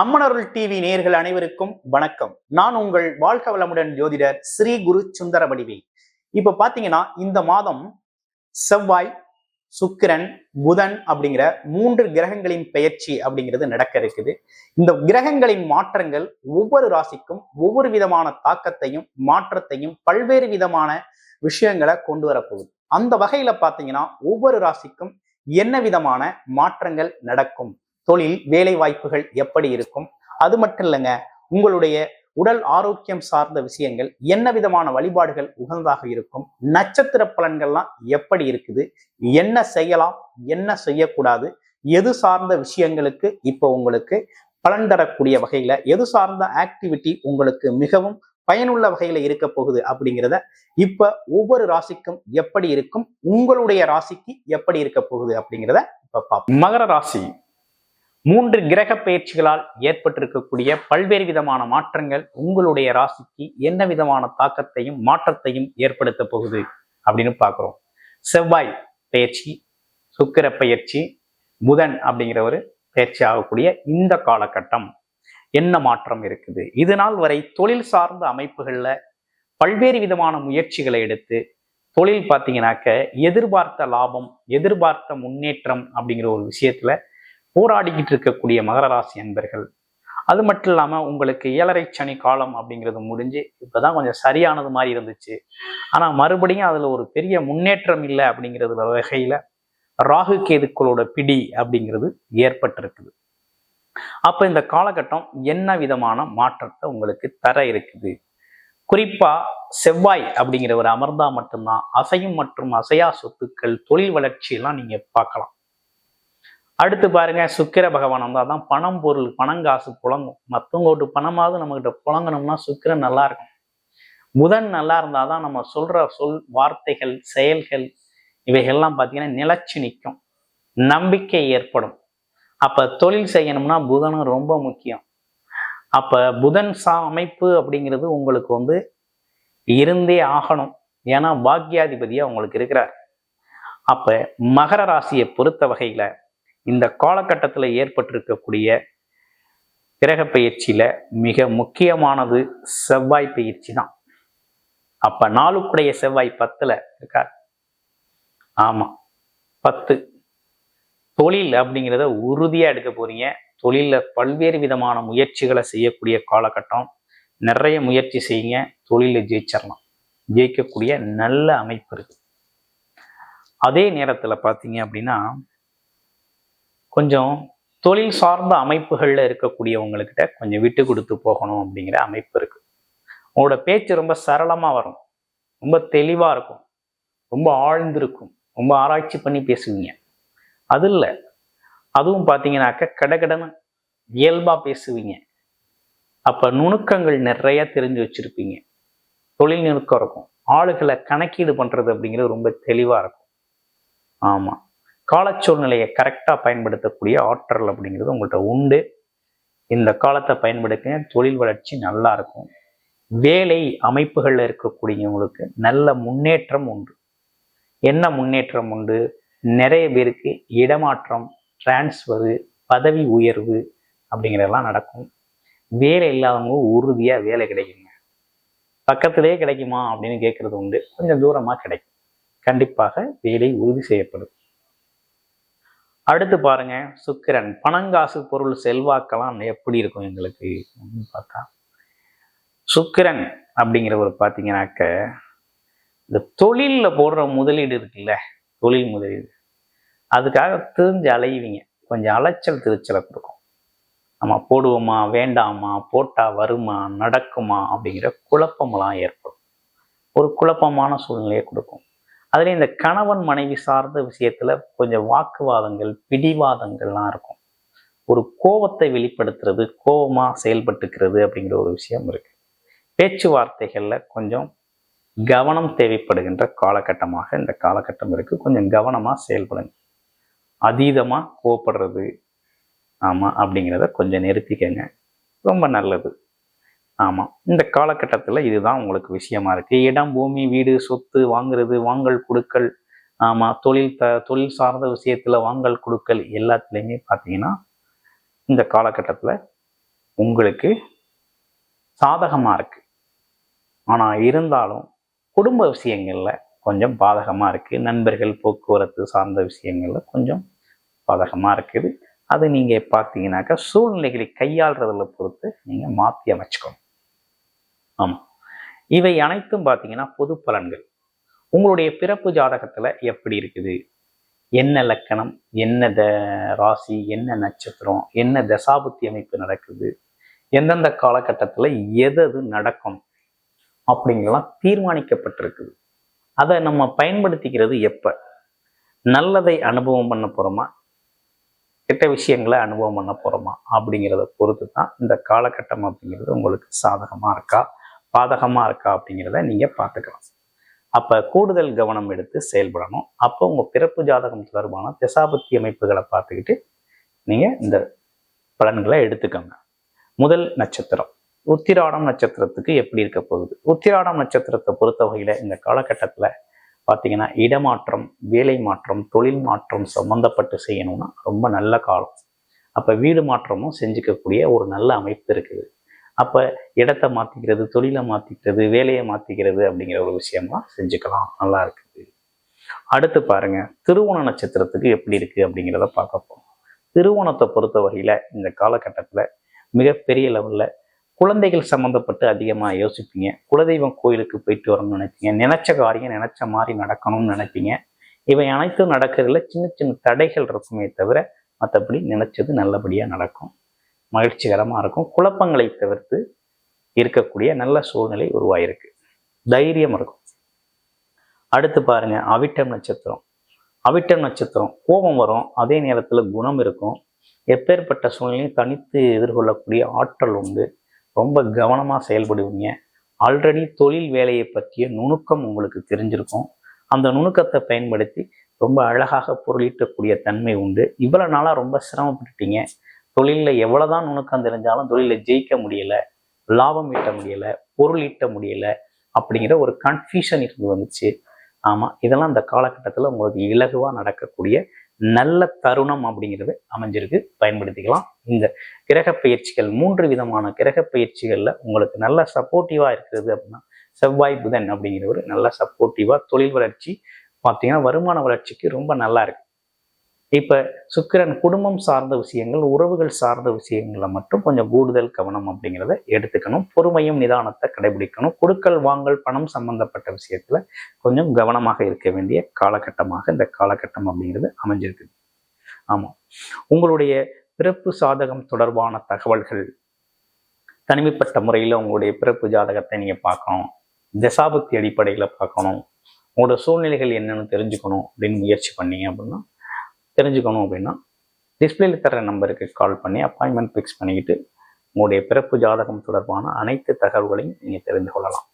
அம்மனருள் TV நேர்கள் அனைவருக்கும் வணக்கம். நான் உங்கள் வாழ்க வளமுடன் ஜோதிடர் ஸ்ரீ குரு சுந்தர வடிவே இப்ப பாத்தீங்கன்னா இந்த மாதம் செவ்வாய் சுக்கிரன் புதன் அப்படிங்கிற மூன்று கிரகங்களின் பெயர்ச்சி அப்படிங்கிறது நடக்க இருக்குது. இந்த கிரகங்களின் மாற்றங்கள் ஒவ்வொரு ராசிக்கும் ஒவ்வொரு விதமான தாக்கத்தையும் மாற்றத்தையும் பல்வேறு விதமான விஷயங்களை கொண்டு வரப்போகுது. அந்த வகையில பாத்தீங்கன்னா ஒவ்வொரு ராசிக்கும் என்ன விதமான மாற்றங்கள் நடக்கும்? தொழில் வேலை வாய்ப்புகள் எப்படி இருக்கும்? அது மட்டும் இல்லைங்க உங்களுடைய உடல் ஆரோக்கியம் சார்ந்த விஷயங்கள் என்ன விதமான வழிபாடுகள் உகந்ததாக இருக்கும் நட்சத்திர பலன்கள்லாம் எப்படி இருக்குது என்ன செய்யலாம் என்ன செய்யக்கூடாது எது சார்ந்த விஷயங்களுக்கு இப்போ உங்களுக்கு பலன் தரக்கூடிய வகையில எது சார்ந்த ஆக்டிவிட்டி உங்களுக்கு மிகவும் பயனுள்ள வகையில இருக்க போகுது அப்படிங்கிறத இப்ப ஒவ்வொரு ராசிக்கும் எப்படி இருக்கும் உங்களுடைய ராசிக்கு எப்படி இருக்க போகுது அப்படிங்கிறத இப்ப பார்ப்போம். மகர ராசி மூன்று கிரக பயிற்சிகளால் ஏற்பட்டிருக்கக்கூடிய பல்வேறு விதமான மாற்றங்கள் உங்களுடைய ராசிக்கு என்ன விதமான தாக்கத்தையும் மாற்றத்தையும் ஏற்படுத்த போகுது அப்படின்னு பார்க்குறோம். செவ்வாய் பயிற்சி சுக்கிர பயிற்சி புதன் அப்படிங்கிற ஒரு பயிற்சி ஆகக்கூடிய இந்த காலகட்டம் என்ன மாற்றம் இருக்குது? இது நாள் வரை தொழில் சார்ந்த அமைப்புகளில் பல்வேறு விதமான முயற்சிகளை எடுத்து தொழில் பார்த்தீங்கன்னாக்க எதிர்பார்த்த லாபம் எதிர்பார்த்த முன்னேற்றம் அப்படிங்கிற ஒரு விஷயத்துல போராடிக்கிட்டு இருக்கக்கூடிய மகர ராசி அன்பர்கள். அது மட்டும் இல்லாமல் உங்களுக்கு ஏழரை சனி காலம் அப்படிங்கிறது முடிஞ்சு இப்போதான் கொஞ்சம் சரியானது மாதிரி இருந்துச்சு. ஆனால் மறுபடியும் அதில் ஒரு பெரிய முன்னேற்றம் இல்லை அப்படிங்கிறது வகையில் ராகு கேதுக்களோட பிடி அப்படிங்கிறது ஏற்பட்டிருக்குது. அப்போ இந்த காலகட்டம் என்ன விதமான மாற்றத்தை உங்களுக்கு தர இருக்குது? குறிப்பா செவ்வாய் அப்படிங்கிறவர் அமர்ந்தா மட்டும்தான் அசையும் மற்றும் அசையா சொத்துக்கள் தொழில் வளர்ச்சியெல்லாம் நீங்க பார்க்கலாம். அடுத்து பாருங்க சுக்கிர பகவான் வந்தால் தான் பணம் பொருள் பணங்காசு புழங்கும். மற்றவங்க ஒரு பணமாவது நம்மகிட்ட புழங்கணும்னா சுக்கிரன் நல்லா இருக்கும் புதன் நல்லா இருந்தால் தான் நம்ம சொல்ற சொல் வார்த்தைகள் செயல்கள் இவைகள்லாம் பார்த்தீங்கன்னா நிலச்சி நிற்கும். நம்பிக்கை ஏற்படும். அப்போ தொழில் செய்யணும்னா புதனும் ரொம்ப முக்கியம். அப்போ புதன் சா அமைப்பு அப்படிங்கிறது உங்களுக்கு வந்து இருந்தே ஆகணும். ஏன்னா பாக்யாதிபதியா உங்களுக்கு இருக்கிறார். அப்போ மகர ராசியை பொறுத்த வகையில் இந்த காலகட்டத்தில் ஏற்பட்டிருக்கக்கூடிய கிரக பயிற்சியில மிக முக்கியமானது செவ்வாய் பயிற்சி தான். அப்ப நாளுக்குடைய செவ்வாய் பத்துல இருக்கார். ஆமா பத்து. தொழில் அப்படிங்கிறத உறுதியா எடுக்க போறீங்க. தொழில பல்வேறு விதமான முயற்சிகளை செய்யக்கூடிய காலகட்டம். நிறைய முயற்சி செய்யுங்க. தொழில ஜெயிச்சிடலாம் ஜெயிக்கக்கூடிய நல்ல அமைப்பு இருக்கு. அதே நேரத்துல பாத்தீங்க அப்படின்னா கொஞ்சம் தொழில் சார்ந்த அமைப்புகளில் இருக்கக்கூடியவங்கக்கிட்ட கொஞ்சம் விட்டு கொடுத்து போகணும் அப்படிங்கிற அமைப்பு இருக்குது உங்களோட பேச்சு ரொம்ப சரளமாக வரும். ரொம்ப தெளிவாக இருக்கும். ரொம்ப ஆழ்ந்திருக்கும். ரொம்ப ஆராய்ச்சி பண்ணி பேசுவீங்க. அது இல்லை. அதுவும் பார்த்தீங்கன்னாக்க கடகடன்னு இயல்பாக பேசுவீங்க. அப்போ நுணுக்கங்கள் நிறைய தெரிஞ்சு வச்சுருப்பீங்க. தொழில் நுணுக்கம் இருக்கும். ஆளுகளை கணக்கீடு பண்ணுறது அப்படிங்கிறது ரொம்ப தெளிவாக இருக்கும். ஆமாம் காலச்சூழ்நிலையை கரெக்டாக பயன்படுத்தக்கூடிய ஆற்றல் அப்படிங்கிறது உங்கள்கிட்ட உண்டு. இந்த காலத்தை பயன்படுத்த தொழில் வளர்ச்சி நல்லா இருக்கும். வேலை அமைப்புகளில் இருக்கக்கூடியவங்களுக்கு நல்ல முன்னேற்றம் உண்டு. என்ன முன்னேற்றம் உண்டு? நிறைய பேருக்கு இடமாற்றம் டிரான்ஸ்ஃபரு பதவி உயர்வு அப்படிங்கிறதெல்லாம் நடக்கும். வேலை இல்லாதவங்க உறுதியாக வேலை கிடைக்குங்க. பக்கத்திலே கிடைக்குமா அப்படின்னு கேட்குறது உண்டு. கொஞ்சம் தூரமாக கிடைக்கும். கண்டிப்பாக வேலை உறுதி செய்யப்படும். அடுத்து பாருங்க சுக்கிரன். பணங்காசு பொருள் செல்வாக்கெல்லாம் எப்படி இருக்கும் எங்களுக்கு அப்படின்னு பார்த்தா சுக்கிரன் அப்படிங்கிறவர் பார்த்தீங்கன்னாக்க இந்த தொழிலில் போடுற முதலீடு இருக்குல்ல தொழில் முதலீடு. அதுக்காக தெரிஞ்சு அலைவீங்க. கொஞ்சம் அலைச்சல் திருச்சலை கொடுக்கும். நம்ம போடுவோமா வேண்டாமா போட்டா வருமா நடக்குமா அப்படிங்கிற குழப்பமெல்லாம் ஏற்படும். ஒரு குழப்பமான சூழ்நிலையை கொடுக்கும். அதில் இந்த கணவன் மனைவி சார்ந்த விஷயத்தில் கொஞ்சம் வாக்குவாதங்கள் பிடிவாதங்கள்லாம் இருக்கும். ஒரு கோபத்தை வெளிப்படுத்துறது கோபமாக செயல்பட்டுக்கிறது அப்படிங்கிற ஒரு விஷயம் இருக்கு. பேச்சுவார்த்தைகளில் கொஞ்சம் கவனம் தேவைப்படுகின்ற காலகட்டமாக இந்த காலகட்டம் இருக்குது கொஞ்சம் கவனமாக செயல்படுங்க. அதீதமாக கோபப்படுறது ஆமாம் அப்படிங்கிறத கொஞ்சம் நிறுத்திக்கங்க. ரொம்ப நல்லது. ஆமாம் இந்த காலகட்டத்தில் இதுதான் உங்களுக்கு விஷயமா இருக்குது இடம் பூமி வீடு சொத்து வாங்குறது வாங்கல் கொடுக்கல் ஆமாம் தொழில் த தொழில் சார்ந்த விஷயத்தில் வாங்கல் கொடுக்கல் எல்லாத்துலேயுமே பார்த்தீங்கன்னா இந்த காலகட்டத்தில் உங்களுக்கு சாதகமாக இருக்குது ஆனால் இருந்தாலும் குடும்ப விஷயங்களில் கொஞ்சம் பாதகமாக இருக்குது நண்பர்கள் போக்குவரத்து சார்ந்த விஷயங்களில் கொஞ்சம் பாதகமாக இருக்குது. அது நீங்கள் பார்த்தீங்கன்னாக்கா சூழ்நிலைகளை கையாளுறதில் பொறுத்து நீங்கள் மாற்றி அமைச்சுக்கணும். ஆமாம் இவை அனைத்தும் பார்த்தீங்கன்னா பொது பலன்கள். உங்களுடைய பிறப்பு ஜாதகத்தில் எப்படி இருக்குது? என்ன லக்கணம்? என்ன த ராசி? என்ன நட்சத்திரம்? என்ன தசாபுத்தி அமைப்பு நடக்குது? எந்தெந்த காலகட்டத்தில் எது நடக்கும்? அப்படிங்கலாம் தீர்மானிக்கப்பட்டிருக்குது. அதை நம்ம பயன்படுத்திக்கிறது எப்போ? நல்லதை அனுபவம் பண்ண போகிறோமா கெட்ட விஷயங்களை அனுபவம் பண்ண போகிறோமா அப்படிங்கிறத பொறுத்து தான் இந்த காலகட்டம் அப்படிங்கிறது உங்களுக்கு சாதகமாக இருக்கா? பாதகமாக இருக்கா அப்படிங்கிறத நீங்கள் பார்த்துக்கலாம். அப்போ கூடுதல் கவனம் எடுத்து செயல்படணும். அப்போ உங்கள் பிறப்பு ஜாதகம் தொடர்பான திசாபத்தி அமைப்புகளை பார்த்துக்கிட்டு நீங்கள் இந்த பலன்களை எடுத்துக்கோங்க. முதல் நட்சத்திரம். உத்திராடம் நட்சத்திரத்துக்கு எப்படி இருக்க போகுது? உத்திராடம் நட்சத்திரத்தை பொறுத்த வகையில் இந்த காலகட்டத்தில் பார்த்தீங்கன்னா இடமாற்றம் வேலை மாற்றம் தொழில் மாற்றம் சம்மந்தப்பட்டு செய்யணும்னா ரொம்ப நல்ல காலம். அப்போ வீடு மாற்றமும் செஞ்சுக்கக்கூடிய ஒரு நல்ல அமைப்பு இருக்குது. அப்போ இடத்த மாற்றிக்கிறது தொழிலை மாற்றிக்கிறது வேலையை மாற்றிக்கிறது அப்படிங்கிற ஒரு விஷயமா செஞ்சுக்கலாம். நல்லா இருக்குது. அடுத்து பாருங்க திருவோண நட்சத்திரத்துக்கு எப்படி இருக்குது அப்படிங்கிறத பார்க்க போகிறோம் திருவோணத்தை பொறுத்த வகையில் இந்த காலகட்டத்தில் மிகப்பெரிய லெவலில் குழந்தைகள் சம்மந்தப்பட்டு அதிகமாக யோசிப்பீங்க. குலதெய்வம் கோயிலுக்கு போயிட்டு வரணும்னு நினைப்பீங்க. நினைச்ச காரியம் நினைச்ச மாதிரி நடக்கணும்னு நினைப்பீங்க. இவை அனைத்தும் நடக்கிறதுல சின்ன சின்ன தடைகள் இருக்குமே தவிர மற்றபடி நினைச்சது நல்லபடியாக நடக்கும். மகிழ்ச்சிகரமாக இருக்கும். குழப்பங்களை தவிர்த்து இருக்கக்கூடிய நல்ல சூழ்நிலை உருவாயிருக்கு. தைரியம் இருக்கும். அடுத்து பாருங்க அவிட்டம் நட்சத்திரம். அவிட்டம் நட்சத்திரம். கோபம் வரும். அதே நேரத்தில் குணம் இருக்கும். எப்பேற்பட்ட சூழ்நிலையும் தனித்து எதிர்கொள்ளக்கூடிய ஆற்றல் உண்டு. ரொம்ப கவனமாக செயல்படுவீங்க. ஆல்ரெடி தொழில் வேலையை பற்றிய நுணுக்கம் உங்களுக்கு தெரிஞ்சிருக்கும். அந்த நுணுக்கத்தை பயன்படுத்தி ரொம்ப அழகாக பொருளீட்டக்கூடிய தன்மை உண்டு. இவ்வளவு நாளாக ரொம்ப சிரமப்பட்டுட்டீங்க. தொழிலில் எவ்வளோதான் நுணுக்கம் தெரிஞ்சாலும் தொழிலில் ஜெயிக்க முடியல லாபம் ஈட்ட முடியல பொருள் ஈட்ட முடியல அப்படிங்கிற ஒரு கன்ஃபியூஷன் இருந்து வந்துச்சு. ஆமாம் இதெல்லாம் இந்த காலகட்டத்தில் உங்களுக்கு இலகுவாக நடக்கக்கூடிய நல்ல தருணம் அப்படிங்கிறது அமைஞ்சிருக்கு. பயன்படுத்திக்கலாம். இந்த கிரக பயிற்சிகள் மூன்று விதமான கிரக பயிற்சிகளில் உங்களுக்கு நல்ல சப்போர்ட்டிவாக இருக்கிறது அப்படின்னா செவ்வாய் புதன் அப்படிங்கிற ஒரு நல்ல சப்போர்ட்டிவாக தொழில் வளர்ச்சி பார்த்தீங்கன்னா வருமான வளர்ச்சிக்கு ரொம்ப நல்லா இருக்கு. இப்போ சுக்கிரன் குடும்பம் சார்ந்த விஷயங்கள் உறவுகள் சார்ந்த விஷயங்களை மட்டும் கொஞ்சம் கூடுதல் கவனம் அப்படிங்கிறத எடுத்துக்கணும். பொறுமையும் நிதானத்தை கடைபிடிக்கணும். கொடுக்கல் வாங்கல் பணம் சம்பந்தப்பட்ட விஷயத்துல கொஞ்சம் கவனமாக இருக்க வேண்டிய காலகட்டமாக இந்த காலகட்டம் அப்படிங்கிறது அமைஞ்சிருக்கு ஆமாம் உங்களுடைய பிறப்பு சாதகம் தொடர்பான தகவல்கள் தனிமைப்பட்ட முறையில் உங்களுடைய பிறப்பு ஜாதகத்தை நீங்கள் பார்க்கணும். தசாபக்தி அடிப்படையில் பார்க்கணும். உங்களோட சூழ்நிலைகள் என்னென்னு தெரிஞ்சுக்கணும் அப்படின்னு முயற்சி பண்ணீங்க அப்படின்னா தெரிஞ்சுக்கணும் அப்படின்னா டிஸ்பிளேல தர நம்பருக்கு கால் பண்ணி அப்பாயின்மெண்ட் ஃபிக்ஸ் பண்ணிக்கிட்டு உங்களுடைய பிறப்பு ஜாதகம் தொடர்பான அனைத்து தகவல்களையும் நீங்கள் தெரிந்து கொள்ளலாம்.